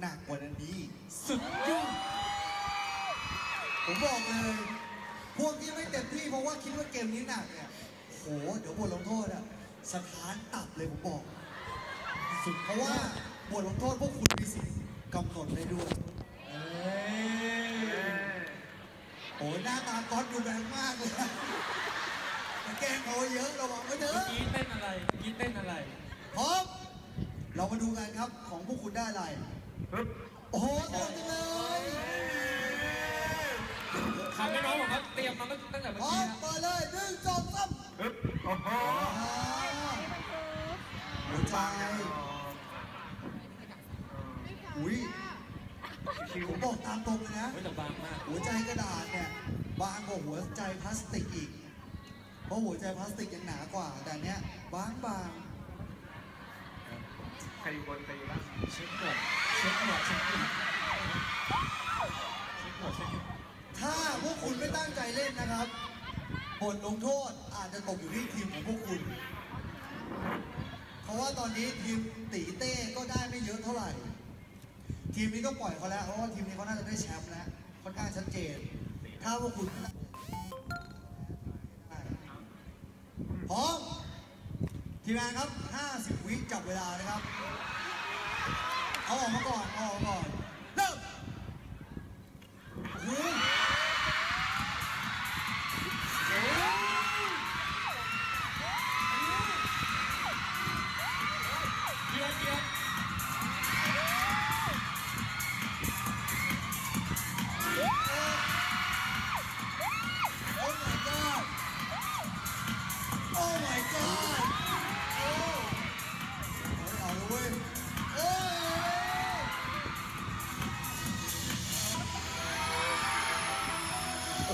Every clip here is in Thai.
หนักกว่านั้นนี้สุดยอดผมบอกเลย พวกที่ไม่เต็มที่เพราะว่าคิดว่าเกมนี้หนักเนี่ยโหเดี๋ยวบทลงโทษอะสถานตับเลยผมบอก สุดเพราะว่าบทลงโทษพวกคุณมีสิทธิ์กำหนดได้ด้วยเอ้ยโอ้ยหน้าตาก๊อตดูแรงมากเลยอะแกล้งเขาเยอะระวังไว้เถเมื่ออะกี้เต้นอะไรเมื่อกี้เต้นอะไรพร้อมเรามาดูกันครับของพวกคุณได้อะไรปึ๊บ โอ้โหตรงจังเลยถามน้องๆบอกว่าเตรียมมาตั้งแต่เมื่อร้อกี้มนะเปิดเลยหนึ่งสองสามโอ้โหอ่าหัวใจอุ้ยคิวผมบอกตามตรงเลยนะเฮ้ยแต่บางมาก หัวใจกระดาษเนี่ยบางกว่าหัวใจพลาสติกอีก เพราะหัวใจพลาสติกยังหนากว่า แต่เนี้ยบางบางใครอยู่บนตีบ้างเช็คหมด เช็คหมดเช็คหมดเช็คหมดเช็คหมดถ้าพวกคุณไม่ตั้งใจเล่นนะครับ บทลงโทษอาจจะตกอยู่ที่ทีมของพวกคุณ เพราะว่าตอนนี้ทีมตีเต้ก็ได้ไม่เยอะเท่าไหร่ ทีมนี้ก็ปล่อยเขาแล้ว เพราะว่าทีมนี้เขาน่าจะได้แชมป์แล้ว ค่อนข้างชัดเจน ถ้าพวกคุณพร้อมทีมงานครับ 50 วิจับเวลานะครับ เอาออกม โ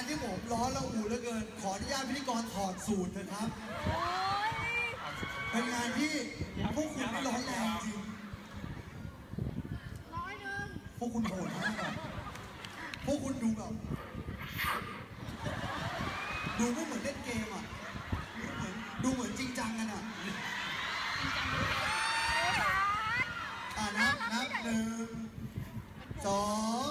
เป็นงานที่ผมร้อนและอู่เหลือเกิน ขออนุญาตพิธีกรถอดสูตรเถอะครับ เป็นงานที่พวกคุณร้อนแรงจริง ร้อยหนึ่งพวกคุณโหดมากอะพวกคุณดูแบบ ดูไม่เหมือนเล่นเกมอะเหมือนดูเหมือนจริงจังกันอะอ่านับนับหนึ่งสอง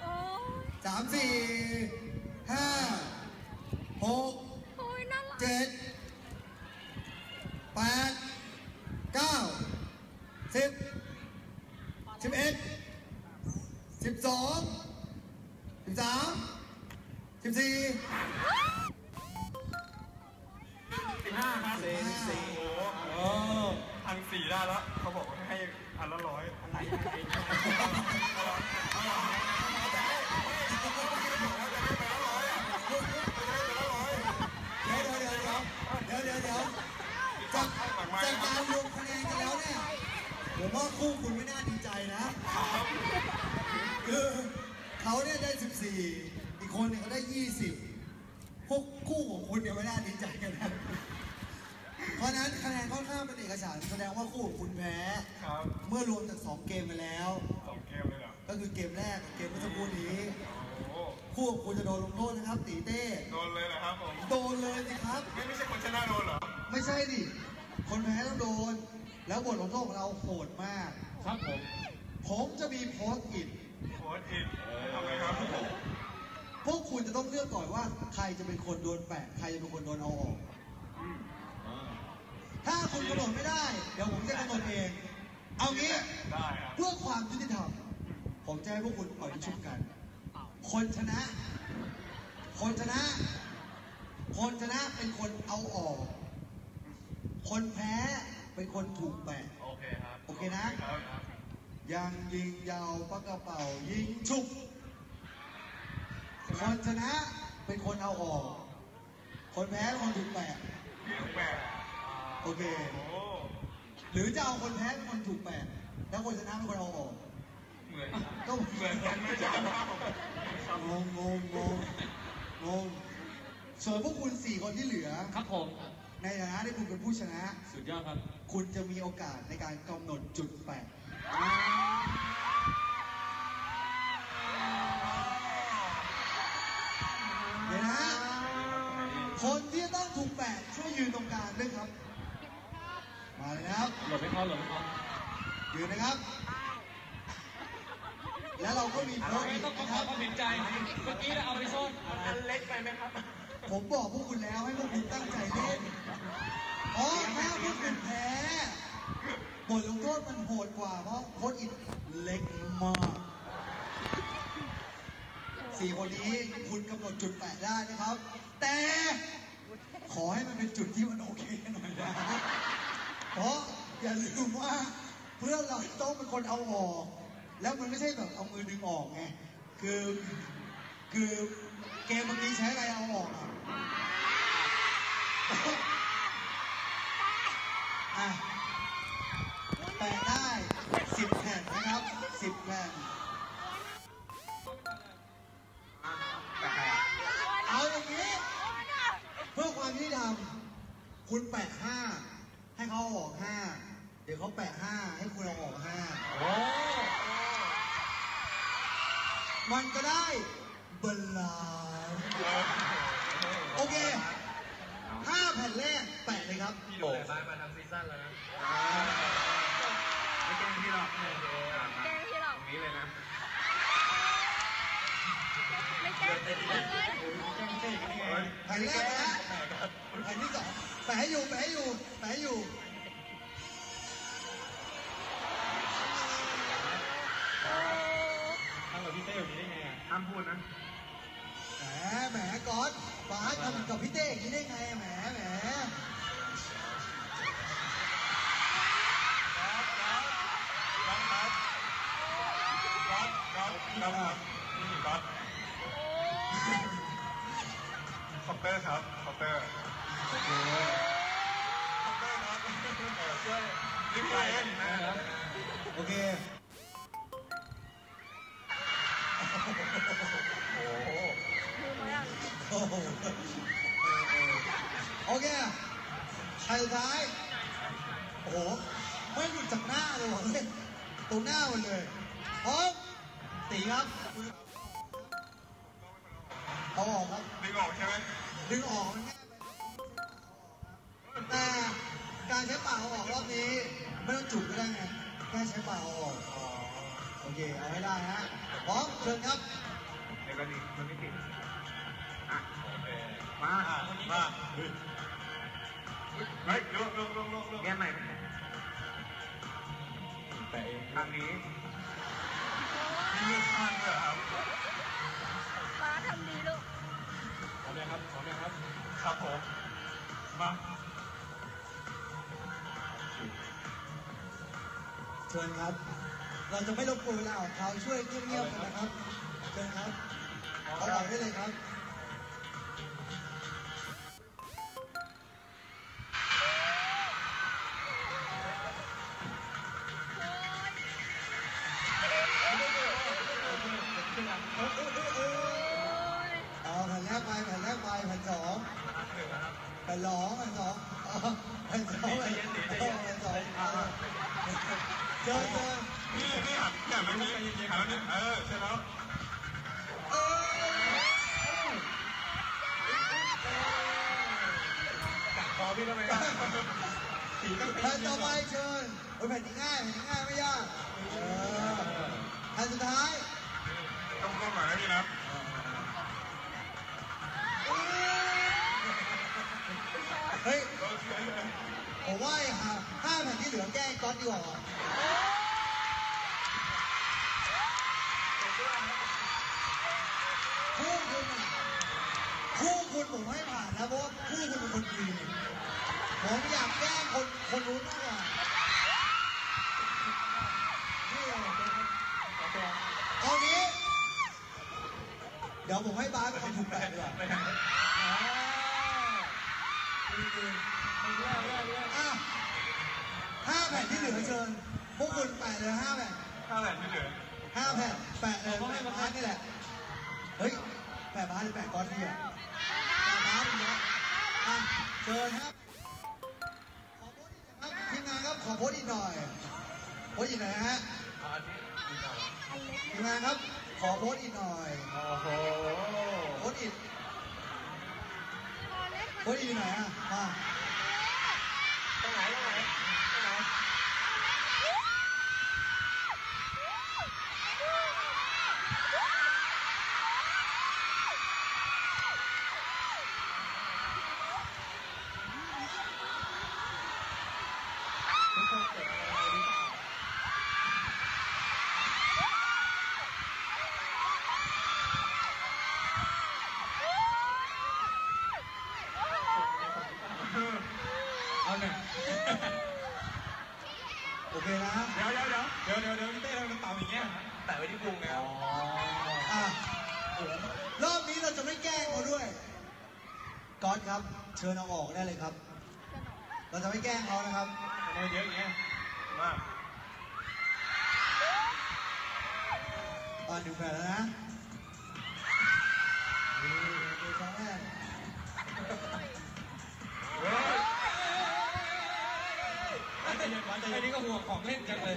โอ้ยสามสี่ ห้าหกโอ้ยน่ารักเจ็ดแปดเก้าสิบสิบเอ็ดสิบสองสิบสามสิบสี่สิบห้าครับสี่สี่โอ้โหอ้พันสี่ได้แล้ว เขาบอกให้พันละร้อยอะไรเดี๋ยวเดี๋ยวเดี๋ยวเดี๋ยวเดี๋ยวเดี๋ยว จากจากการรวมคะแนนกันแล้วเนี่ยผมว่าคู่คุณไม่น่าดีใจนะคือเขาเนี่ยได้ 14 อีกคนเนี่ยเขาได้ 20 พวกคู่ของคุณเนี่ยไม่น่าดีใจกันนะเพราะฉะนั้นคะแนนค่อนข้างเป็นเอกฉันท์แสดงว่าคู่ของคุณแพ้ ครับเมื่อรวมจาก 2 เกมไปแล้ว สองเกมเลยเหรอก็คือเกมแรกกับเกมเมื่อสักครู่นี้ โอ้โหคู่ของคุณจะโดนลงโทษนะครับตีเต้ โดนเลยเหรอครับผม โดนเลยสิครับ ไม่ไม่ใช่คนชนะโดนเหรอ ไม่ใช่ดิ คนแพ้ต้องโดน แล้วบทลงโทษของเราโหดมาก ครับผม ผมจะมีโพสต์อิทโค้ดอินทำไมครับพวกคุณจะต้องเลือกก่อนว่า ใครจะเป็นคนโดนแปะใครจะเป็นคนโดนเอาออกอืมถ้าคุณกำหนดไม่ได้ เดี๋ยวผมจะกำหนดเอง เอางี้ได้ครับเพื่อความยุติธรรม ผมจะให้พวกคุณปล่อยชุบกัน คนชนะ คนชนะ คนชนะเป็นคนเอาออก คนแพ้เป็นคนถูกแบกโอเคครับโอเคนะ ครัยังยิงยาวปะกระเป๋ายิงชุก คนชนะเป็นคนเอาออก คนแพ้คนถูกแบกถูกแบกโอเคหรือจะเอาคนแพ้คนถูกแบกแล้วคนชนะเป็นคนเอาออก เหมือนก็เหมือนกันไม่ใช่งงงงงงงส่วนพวกคุณสี่คนที่เหลือ ครับผม ในฐานะที่คุณเป็นผู้ชนะ สุดยอดครับ คุณจะมีโอกาสในการกำหนดจุดแปะเดี๋ยวนะฮะคนที่จะต้องถูกแปะช่วยยืนตรงกลางด้วยครับ มาเลยนะครับ หลบให้เขาหลบให้เขายืนนะครับ แล้วเราก็มีโพโอสต์เคอิทต้องขอนะคควารับมเห็นใจเมื่อกี้เราเอาไปซ่อน อันเล็กไปไหมครับ ผมบอกพวกคุณแล้วให้พวกคุณตั้งใจเล่นเพราะถ้าพวกคุณแพ้บทลงโทษมันโหดกว่า เพราะโค้ดอินเล็กมากสี่คนนี้คุณกำหนดจุดแปะได้นะครับ แต่ขอให้มันเป็นจุดที่มันโอเคหน่อยนะเพราะอย่าลืมว่าเพื่อนเราต้องเป็นคนเอาออก แล้วมันไม่ใช่แบบเอามือดึงออกไง คือ คือเกมเมื่อกี้ใช้อะไรเอาออกอะ อะแปะได้สิบแผ่นนะครับสิบแผ่นเอาอย่างนี้ เพื่อความยุติธรรมคุณแปะห้าให้เขาออกห้าเดี๋ยวเขาแปะห้าให้คุณเอาออกห้ามันก็ได้บาลาโอเค ห้าแผ่นแรกแปะเลยครับพี่ดูแลบ้านมาทั้งซีซั่นแล้วนะไม่แกล้งพี่หรอกเนี่ยเดี๋ยวอะแกล้งพี่หรอกตรงนี้เลยนะ ไม่แกล้งพี่เลยแผ่นแรกนะแผ่นที่สองแปะให้อยู่แปะให้อยู่แปะให้อยู่โอ้ทำกับพี่เต้แบบนี้ได้ไงอะห้ามพูดนะ แหมแหมก๊อตป้าทำกับพี่เต้อย่างนี้ได้ไงแหมแหมก๊อตก๊อตก๊อตนี่ก๊อตคอปเตอร์ครับคอปเตอร์ เอาออกครับดึงออกใช่ไหมดึงออกมันง่ายไปแต่การใช้ปากเอาออกรอบนี้ไม่ต้องจุกก็ได้ไงแค่ใช้ปากเอาออกอ๋อโอเคเอาให้ได้ฮะพร้อมเชิญครับเดี๋ยวกันดิมันไม่ติดอะโอเคมามาเฮ้ยเฮ้ยลงลงลงลงลงแง่ไหนแต่เองทางนี้มีเลือกข้างด้วยเหรอครับ ฟ้าทำดีลูก อมยังครับพร้อมยังครับครับผมมาเชิญครับ เราจะไม่รบกวนเวลาของเขาช่วยเงียบๆนะครับเชิญครับขอาออกได้เลยครับ แผ่นต่อไปเชิญโอ้ยแผ่นนี้ง่ายแผ่นนี้ง่ายไม่ยากเออแผ่นสุดท้าย ต้องก้มหน่อยนะพี่นะเฮ้ย ผมว่าไอ้ห้าห้าแผ่นที่เหลือแกล้งก๊อตดีกว่าว่ะคู่คุณอะคู่คุณผมให้ผ่านนะเพราะว่าคู่คุณเป็นคนดี ผมอยากแกล้งคนคนรู้นมากกว่านี่เลยเอางี้ เดี๋ยวผมให้บาสเป็นคนถูกแปะดีกว่าอะห้าแผ่นที่เหลือเชิญ พวกคุณแปะเลยห้าแผ่นข้าวแหลมไม่เหลือห้าแผ่นแปะเลยแปะบาสนี่แหละ เฮ้ย แปะบาสหรือแปะก้อนที่อะแปะบาสอีกแล้วอะเชิญครับ ขอโพสต์อีกหน่อยโพสต์อีกหน่อยนะฮะอาทิตย์อีกแล้วอันเล็กทีมงานครับ ขอโพสต์อีกหน่อยโอ้โหโพสต์อีกพอเล็กโพสต์อีกหน่อยอะมา ก๊อตครับเชิญเอาออกได้เลยครับ เราจะไม่แกล้งเขานะครับทำไมเยอะอย่างเงี้ยมากอ่าหนึ่งแผ่นแล้วนะนี่คือครั้งแรกเฮ้ยใจเย็นก่อนใจเย็นนี่ก็ห่วงของเล่นจังเลย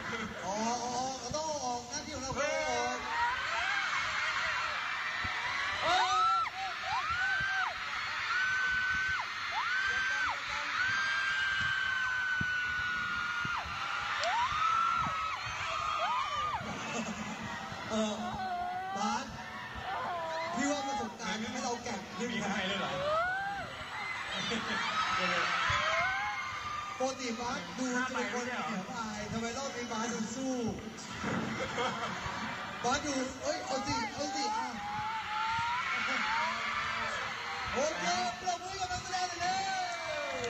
บาสดูเอ้ยเอาสิเอาสิอะโอเคปรบมือกับนักแสดงหน่อยเลย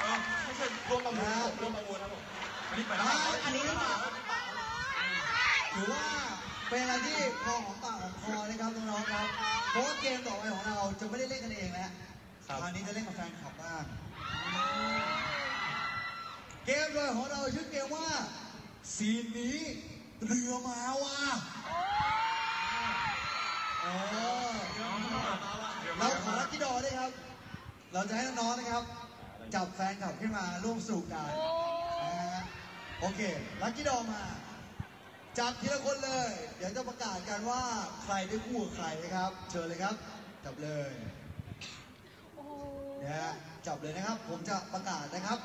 เออไม่ใช่ร่วมประมูลครับร่วมประมูลครับผมอันนี้ไปแล้วอันนี้ถือว่าเป็นอะไรที่พอหอมปากหอมคอนะครับน้องๆครับเพราะว่าเกมต่อไปของเราจะไม่ได้เล่นกันเองแล้วคราวนี้จะเล่นกับแฟนคลับบ้างเกมโดยของเราชื่อเกมว่าซีนนี้ เรือมาว่ะเออเราขอลักกี้ดอด้วยครับ เราจะให้น้องๆนะครับ จับแฟนคลับขึ้นมาร่วมสนุกกันนะฮะโอเคลักกี้ดอมา จับทีละคนเลย เดี๋ยวจะประกาศกันว่าใครได้คู่กับใครนะครับ เชิญเลยครับ จับเลยโอ้โหนะฮะจับเลยนะครับ ผมจะประกาศนะครับ